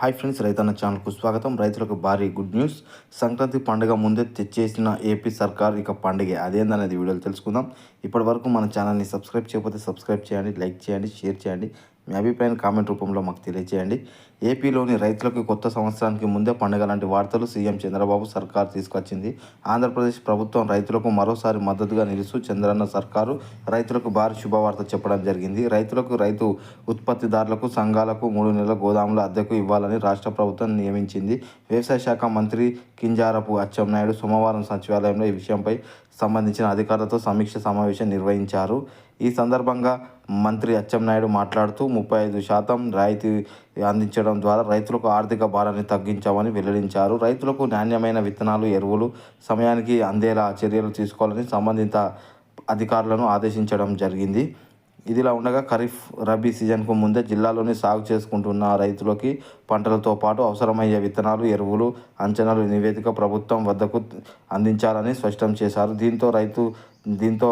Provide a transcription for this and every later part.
Hi friends రైతన్న ఛానల్కు స్వాగతం. రైతులకు భారీ గుడ్ న్యూస్. సంక్రాంతి పండుగ ముందే తెచ్చేసిన ఏపీ సర్కార్ ఇక పండుగ. అదేందనేది వీడియోలు తెలుసుకుందాం. ఇప్పటి వరకు మన ఛానల్ని సబ్స్క్రైబ్ చేయకపోతే సబ్స్క్రైబ్ చేయండి లైక్ చేయండి షేర్ చేయండి. మీ అభిప్రాయాన్ని కామెంట్ రూపంలో మాకు తెలియజేయండి ఏపీలోని రైతులకు కొత్త సంవత్సరానికి ముందే పండుగ లాంటి వార్తలు సీఎం చంద్రబాబు సర్కార్ తీసుకొచ్చింది. ఆంధ్రప్రదేశ్ ప్రభుత్వం రైతులకు మరోసారి మద్దతుగా నిలుస్తూ చంద్రన్న సర్కారు రైతులకు భారీ శుభవార్త చెప్పడం జరిగింది. రైతులకు రైతు ఉత్పత్తిదారులకు సంఘాలకు మూడు నెలల గోదాముల అద్దెకు ఇవ్వాలని రాష్ట్ర ప్రభుత్వం నియమించింది. వ్యవసాయ శాఖ మంత్రి కింజారపు అచ్చెన్నాయుడు సోమవారం సచివాలయంలో ఈ విషయంపై సంబంధించిన అధికారులతో సమీక్ష సమావేశం నిర్వహించారు. ఈ సందర్భంగా మంత్రి అచ్చెన్నాయుడు మాట్లాడుతూ ముప్పై ఐదు శాతం రాయితీ అందించడం ద్వారా రైతులకు ఆర్థిక భారాన్ని తగ్గించామని వెల్లడించారు. రైతులకు నాణ్యమైన విత్తనాలు ఎరువులు సమయానికి అందేలా చర్యలు తీసుకోవాలని సంబంధిత అధికారులను ఆదేశించడం జరిగింది. ఇదిలా ఉండగా ఖరీఫ్ రబీ సీజన్కు ముందే జిల్లాలోని సాగు చేసుకుంటున్న రైతులకి పంటలతో పాటు అవసరమయ్యే విత్తనాలు ఎరువులు అంచనాలు నివేదిక ప్రభుత్వం వద్దకు అందించాలని స్పష్టం చేశారు. దీంతో రైతు దీంతో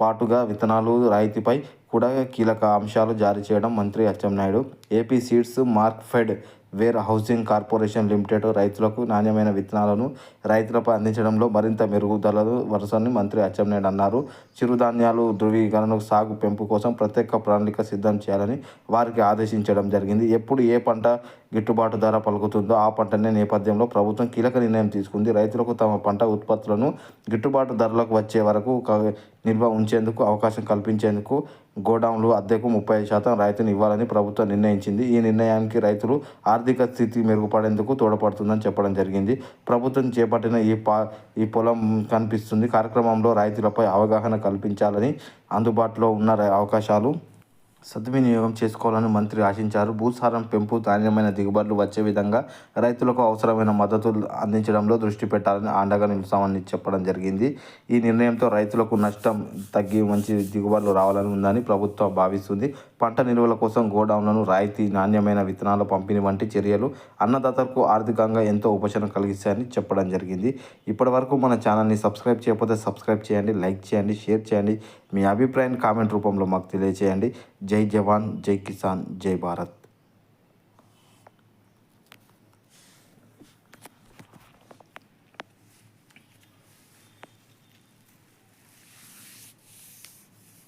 పాటుగా విత్తనాలు రాయితీపై కూడా కీలక అంశాలు జారీ చేయడం మంత్రి Atchannaidu. AP seeds Markfed warehousing corporation limited రైతులకు నాణ్యమైన విత్తనాలను రైతులపై అందించడంలో మరింత మెరుగుదలలు వరుసని మంత్రి అచ్చెన్నాయుడు అన్నారు. చిరుధాన్యాలు ధృవీకరణ సాగు పెంపు కోసం ప్రత్యేక ప్రణాళిక సిద్ధం చేయాలని వారికి ఆదేశించడం జరిగింది. ఎప్పుడు ఏ పంట గిట్టుబాటు ధర పలుకుతుందో ఆ పంటనే నేపథ్యంలో ప్రభుత్వం కీలక నిర్ణయం తీసుకుంది. రైతులకు తమ పంట ఉత్పత్తులను గిట్టుబాటు ధరలకు వచ్చే వరకు నిల్వ ఉంచేందుకు అవకాశం కల్పించేందుకు గోడౌన్లు అద్దెకు ముప్పై శాతం రాయితీని ఇవ్వాలని ప్రభుత్వం నిర్ణయించింది. ఈ నిర్ణయానికి రైతులు ఆర్థిక స్థితి మెరుగుపడేందుకు తోడ్పడుతుందని చెప్పడం జరిగింది. ప్రభుత్వం చేపట్టిన ఈ పా ఈ పొలం కనిపిస్తుంది. కార్యక్రమంలో రైతులపై అవగాహన కల్పించాలని అందుబాటులో ఉన్న అవకాశాలు సద్వినియోగం చేసుకోవాలని మంత్రి ఆశించారు. భూసారం పెంపు నాణ్యమైన దిగుబడులు వచ్చే విధంగా రైతులకు అవసరమైన మద్దతు అందించడంలో దృష్టి పెట్టాలని అండగా నిలుస్తామని చెప్పడం జరిగింది. ఈ నిర్ణయంతో రైతులకు నష్టం తగ్గి మంచి దిగుబడులు రావాలని ఉందని ప్రభుత్వం భావిస్తుంది. పంట నిల్వల కోసం గోడౌన్లను రాయితీ నాణ్యమైన విత్తనాల పంపిణీ వంటి చర్యలు అన్నదాతలకు ఆర్థికంగా ఎంతో ఉపశమనం కలిగిస్తాయని చెప్పడం జరిగింది. ఇప్పటివరకు మన ఛానల్ని సబ్స్క్రైబ్ చేయకపోతే సబ్స్క్రైబ్ చేయండి లైక్ చేయండి షేర్ చేయండి. మీ అభిప్రాయాన్ని కామెంట్ రూపంలో మాకు తెలియజేయండి జై జవాన్ జై కిసాన్ జై భారత్.